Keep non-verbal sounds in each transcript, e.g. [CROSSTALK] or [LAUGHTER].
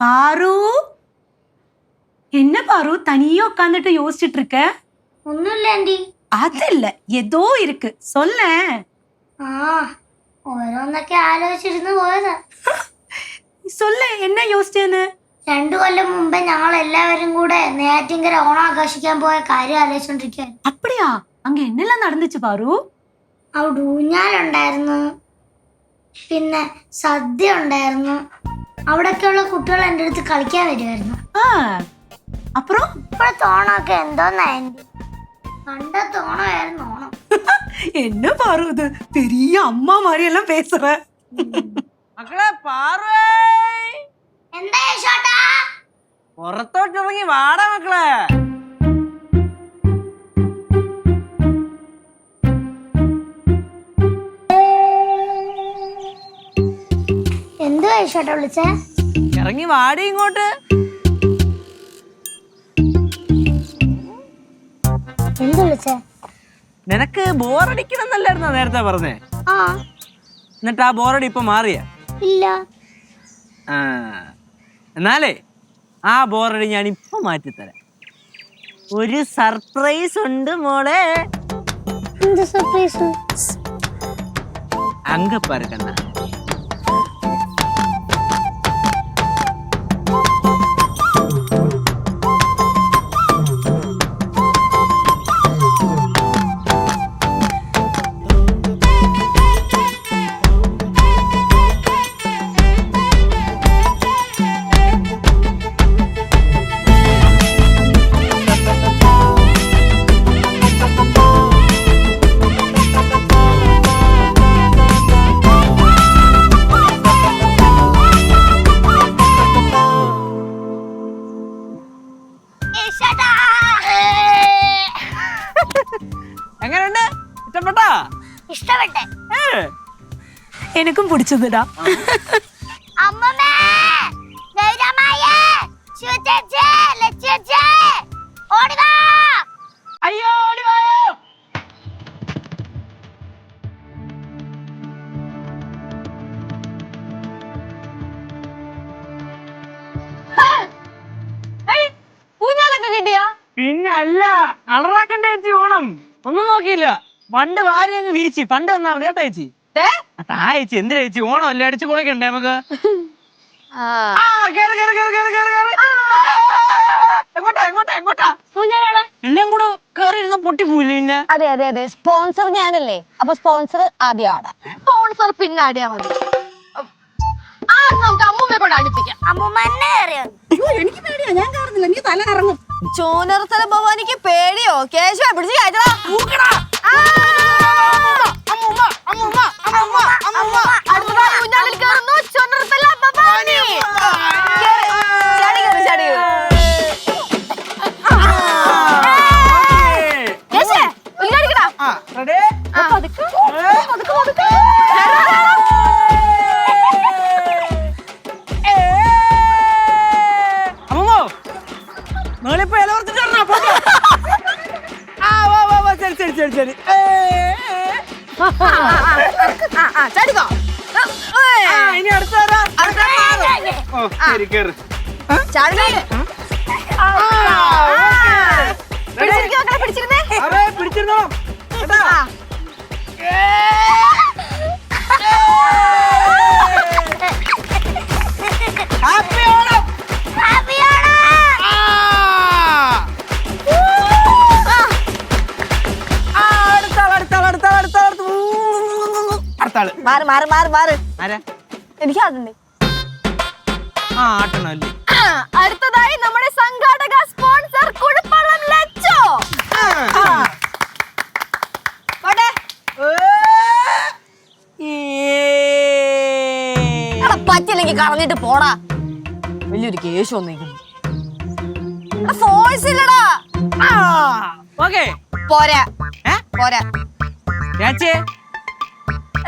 பாரு என்ன பாரு தனியா உட்காந்துட்டு யோசிச்சுட்டு இருக்க ഒന്നുമില്ല ആന്റി அது இல்ல ஏதோ இருக்கு சொல்ல ആ ഓരോന്നൊക്കെ ആലോചിച്ചിരുന്ന് പോയതാ சொல்ல என்ன யோசிச்சேன்னு രണ്ടു കൊല്ലം മുമ്പേ ഞങ്ങൾ എല്ലാവരും കൂടെ നെയ്യാറ്റിങ്കര ഓണം ആഘോഷിക്കാൻ പോയ കാര്യം ആലോചിച്ചോണ്ടിരിക്കാൻ அப்படியா அங்க என்னெல்லாம் நடந்துச்சு பாரு അവിടെ ഊഞ്ഞാലുണ്ടായിരുന്നു പിന്നെ സദ്യ ഉണ്ടായിരുന്നു അവിടെയൊക്കെയുള്ള കുട്ടികൾ എൻ്റെ അടുത്ത് കളിക്കാൻ വരുമായിരുന്നു ஆ, அப்புறம் ഇപ്പോഴത്തെ ഓണമൊക്കെ എന്തോന്നാ ആന്റി പണ്ടത്തെ ഓണമായിരുന്നു ഓണം [LAUGHS] என்ன பாரு இது பெரிய அம்மா மாதிரி எல்லாம் பேசுற മക്കളെ പാറുവേ എന്താ യേശോട്ടാ പുറത്തോട്ടിറങ്ങി വാടാ മക്കളെ യേശോട്ടാ വിളിച്ചേ? ഇറങ്ങി വാടി ഇങ്ങോട്ട്. എന്ത് വിളിച്ചേ? നിനക്ക് ബോറടിക്കണമെന്നല്ലായിരുന്നോ നേരത്തെ പറഞ്ഞേ? ആ. എന്നിട്ട് ആ ബോറടി ഇപ്പൊ മാറിയ? ഇല്ല. എന്നാലേ ആ ബോറടി ഞാൻ ഇപ്പൊ മാറ്റിത്തരാം. ഒരു സർപ്രൈസ് ഉണ്ട് മോളെ. എന്ത് സർപ്രൈസ് അങ്കപ്പറക്കണ്ണ കിട്ടിയാ? പിന്നെ അല്ല കളറാക്കണ്ട ചേച്ചി ഓണം. ഒന്നും നോക്കിയില്ല. പണ്ട് വാരി അങ്ങ് വീശി പണ്ട് വന്നാ മതി കേട്ടോ ചേച്ചി. ആ, ചേച്ചി എന്തിനാ ചേച്ചി ഓണം അല്ലേ അടിച്ചു കുളിക്കണ്ടേ നമുക്ക്? ആ, കേറ്, കേറ്, കേറ്, കേറ്, കേറ്, കേറ്. എങ്ങോട്ടാ എങ്ങോട്ടാ എങ്ങോട്ടാ? ഊഞ്ഞാലാണ് എല്ലാം കൂടെ കേറി ഇരുന്ന പിന്നെ അതെ അതെ അതെ. സ്പോൺസർ ഞാനല്ലേ. അപ്പൊ സ്പോൺസർ ആദ്യം ആടാം. സ്പോൺസർ പിന്നെ ആടിയാ മതി. അമ്മൂമ്മ എനിക്ക് പേടിയാ. ഞാൻ നീ തല കറങ്ങും. ചോനർത്തല ഭവാനിക്ക് പേടിയോ? കേശവ പിടിച്ച് കയറ്റടാ. അടുത്തതായി റെഡി പതുക്കെ, പതുക്കെ, പതുക്കെ. അമ്മോ നിങ്ങളിപ്പോ ഇല പറിച്ചിട്ട് വരണോ? ആ വാ വാ വാ. ശരി ശരി ശരി ശരി. ചാടിക്കോ. ഇനി അടുത്ത ശരി കേറ്. ചാടില്ലേ? ആ, ഓക്കേ. പിടിച്ചിരിക്കോ, മക്കളെ, പിടിച്ചിരുന്നേ. അതെ ഹാപ്പി ഓണം ഹാപ്പി ഓണം ആ. ആ, അടുത്ത ആൾ, അടുത്ത ആൾ, അടുത്ത ആൾ, അടുത്ത ആൾ, അടുത്ത ആൾ. അടുത്ത ആൾ. മാറ് മാറ് മാറ് മാറ്. ആരാ? എനിക്ക് അതുണ്ട് ആ ആട്ടണല്ലേ അടുത്തതായി നമ്മുടെ സംഘാടക പറ്റില്ലെങ്കിൽ കളഞ്ഞിട്ട് പോടാ. വലിയൊരു കേസ് വന്നിരിക്കുന്നു ഫോഴ്സ് ഇല്ലടാ. ഓക്കെ. പോരാ. പോരാ. ചേച്ചേ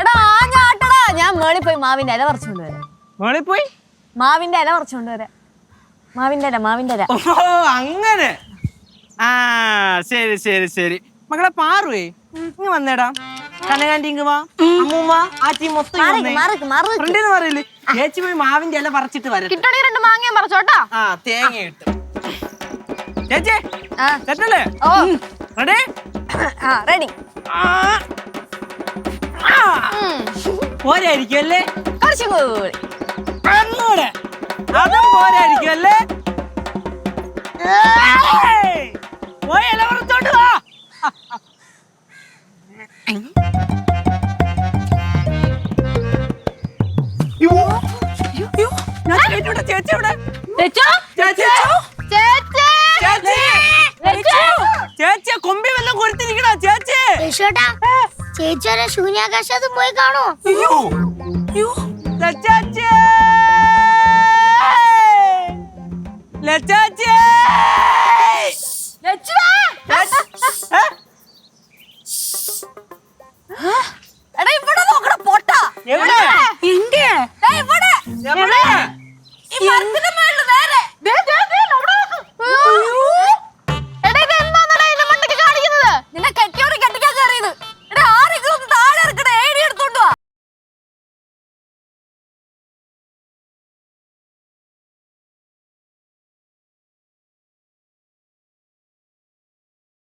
എടാ ആ ഞാട്ടടാ ഞാൻ മേളിൽ പോയി മാവിന്റെ ഇല പറിച്ചുകൊണ്ട് വരാം മോളിൽ പോയി? മാവിന്റെ ഇല പറിച്ചുകൊണ്ട് വരാം മാവിന്റെ ഇല മാവിന്റെ ഇല. ഓ അങ്ങനെ. ആ ശരി ശരി ശരി. മകളെ പാറുവേ ഇങ്ങ് വന്നേടാ. കനകാന്റി ഇങ്ങ് വാ അമ്മൂമ്മ ആറ്റി മൊത്തം ഫ്രണ്ടിന്ന് പറയില്ലേ ചേച്ചി പോയി മാവിന്റെ ഇല പറിച്ചിട്ട് കിട്ടണി രണ്ട് മാങ്ങയും പറിച്ചോട്ടാ ആ തേങ്ങ ഇട്ട്. ചേച്ചി. സെറ്റല്ലേ റെഡി? ആ റെഡി. പോരായിരിക്കും അല്ലേ കുറച്ചും കൂടി. അങ്ങോട്ട് അതും പോരായിരിക്കും അല്ലേ ഏയ്! ഇല പറിച്ചോണ്ട് വാ. ചേച്ചി ഇവിടെ ചേച്ചി ചേച്ചി ചേച്ചി കൊമ്പി വല്ലതും കൊടുത്തിരിക്കണോ ചേച്ചി? യേശുവേട്ടാ ചേച്ചിയുടെ ശൂന്യാകാശത്ത് പോയി കാണോ അയ്യോ. അയ്യോ. ലച്ചാച്ചി ലച്ചാച്ചി എടാ ഇവിടെ നോക്കണ പൊട്ടാ. എവിടെ? എവിടെ? എവിടെ? Yeni-